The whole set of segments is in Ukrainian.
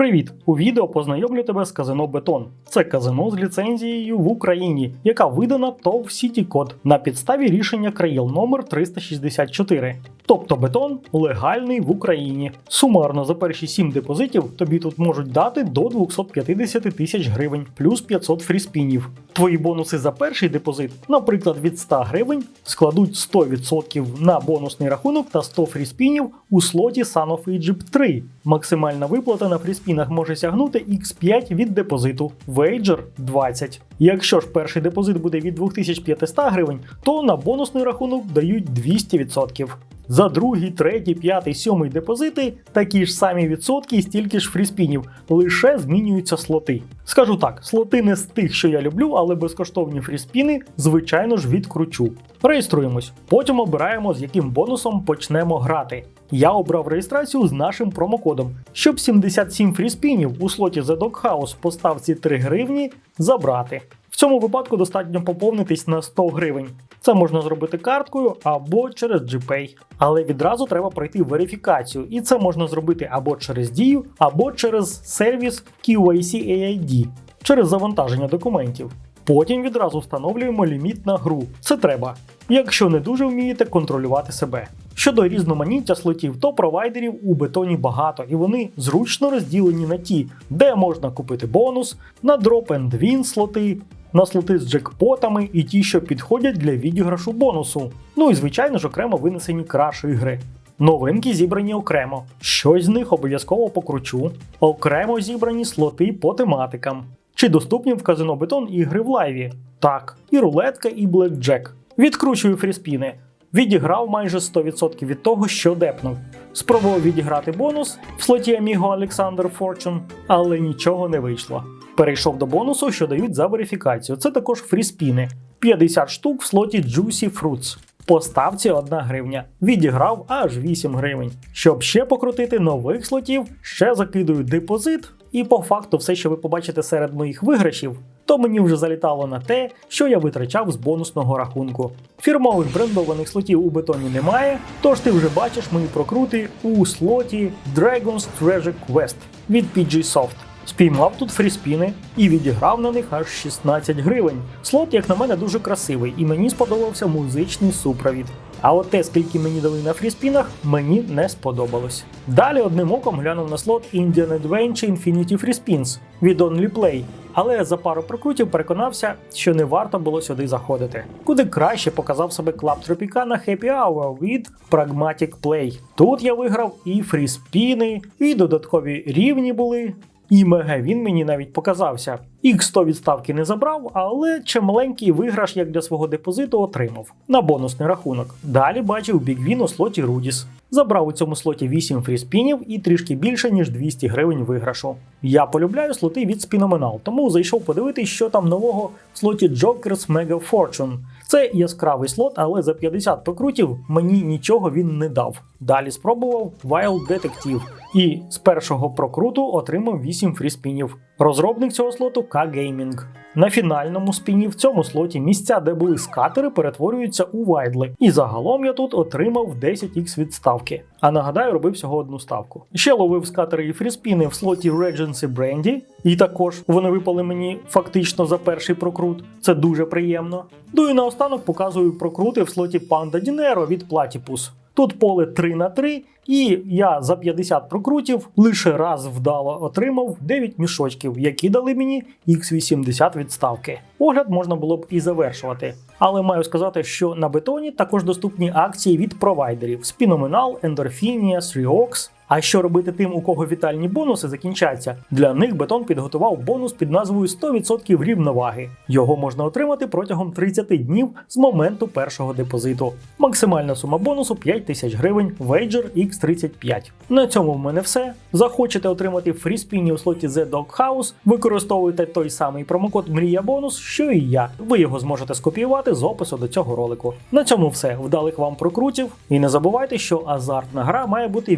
Привіт! У відео познайомлю тебе з казино Бетон. Це казино з ліцензією в Україні, яка видана ТОВ Code на підставі рішення країл номер 364. Тобто бетон легальний в Україні. Сумарно за перші 7 депозитів тобі тут можуть дати до 250 тисяч гривень плюс 500 фріспінів. Твої бонуси за перший депозит, наприклад, від 100 гривень, складуть 100% на бонусний рахунок та 100 фріспінів у слоті Sun of Egypt 3. Максимальна виплата на фріспінах може сягнути x5 від депозиту, вейджер 20. Якщо ж перший депозит буде від 2500 гривень, то на бонусний рахунок дають 200%. За другий, третій, п'ятий, сьомий депозити такі ж самі відсотки і стільки ж фріспінів, лише змінюються слоти. Скажу так, слоти не з тих, що я люблю, але безкоштовні фріспіни, звичайно ж, відкручу. Реєструємось, потім обираємо, з яким бонусом почнемо грати. Я обрав реєстрацію з нашим промокодом, щоб 77 фріспінів у слоті The Dog House по ставці 3 гривні забрати. В цьому випадку достатньо поповнитись на 100 гривень. Це можна зробити карткою або через GPay. Але відразу треба пройти верифікацію, і це можна зробити або через дію, або через сервіс QAC AID, через завантаження документів. Потім відразу встановлюємо ліміт на гру. Це треба, якщо не дуже вмієте контролювати себе. Щодо різноманіття слотів, то провайдерів у бетоні багато, і вони зручно розділені на ті, де можна купити бонус, на дроп and win слоти, на слоти з джекпотами і ті, що підходять для відіграшу бонусу. Ну і звичайно ж окремо винесені краші гри. Новинки зібрані окремо. Щось з них обов'язково покручу. Окремо зібрані слоти по тематикам. Чи доступні в казино бетон ігри в лайві? Так, і рулетка, і блекджек. Відкручую фріспіни. Відіграв майже 100% від того, що депнув. Спробував відіграти бонус в слоті Amigo Alexander Fortune, але нічого не вийшло. Перейшов до бонусу, що дають за верифікацію. Це також фріспіни. 50 штук в слоті Juicy Fruits. По ставці 1 гривня. Відіграв аж 8 гривень. Щоб ще покрутити нових слотів, ще закидую депозит, і по факту все, що ви побачите серед моїх виграшів, то мені вже залітало на те, що я витрачав з бонусного рахунку. Фірмових брендованих слотів у бетоні немає, тож ти вже бачиш мої прокрути у слоті Dragon's Treasure Quest від PG Soft. Спіймав тут фріспіни і відіграв на них аж 16 гривень. Слот, як на мене, дуже красивий, і мені сподобався музичний супровід. А от те, скільки мені дали на фріспінах, мені не сподобалось. Далі одним оком глянув на слот Indian Adventure Infinity Free Spins від OnlyPlay. Але за пару прокрутів переконався, що не варто було сюди заходити. Куди краще показав себе Club Tropicana Happy Hour від Pragmatic Play. Тут я виграв і фріспіни, і додаткові рівні були. І мега він мені навіть показався. X100 відставки не забрав, але чималенький виграш як для свого депозиту отримав на бонусний рахунок. Далі бачив бігвін у слоті Рудіс. Забрав у цьому слоті 8 фріспінів і трішки більше, ніж 200 гривень виграшу. Я полюбляю слоти від Спіноменал, тому зайшов подивитись, що там нового в слоті Joker's Mega Fortune. Це яскравий слот, але за 50 покрутів мені нічого він не дав. Далі спробував Wild Detective і з першого прокруту отримав 8 фріспінів. Розробник цього слоту K-Gaming. На фінальному спіні в цьому слоті місця, де були скатери, перетворюються у вайдли. І загалом я тут отримав 10х відставки. А нагадаю, робив всього одну ставку. Ще ловив скатери і фріспіни в слоті Regency Brandy, і також вони випали мені фактично за перший прокрут. Це дуже приємно. Ну і наостанок показую прокрути в слоті Panda Dinero від Platypus. Тут поле 3 на 3, і я за 50 прокрутів лише раз вдало отримав 9 мішочків, які дали мені X80 відставки. Огляд можна було б і завершувати. Але маю сказати, що на бетоні також доступні акції від провайдерів Spinomenal, Endorphinia, 3ox. А що робити тим, у кого вітальні бонуси закінчаться? Для них бетон підготував бонус під назвою 100% рівноваги. Його можна отримати протягом 30 днів з моменту першого депозиту. Максимальна сума бонусу 5 тисяч гривень, Wager X35. На цьому в мене все. Захочете отримати фріспіні у слоті The Dog House, використовуйте той самий промокод Мрія Бонус, що і я. Ви його зможете скопіювати з опису до цього ролику. На цьому все. Вдалих вам прокрутів. І не забувайте, що азартна гра має бути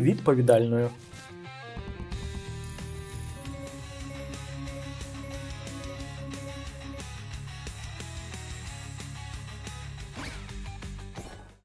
没有。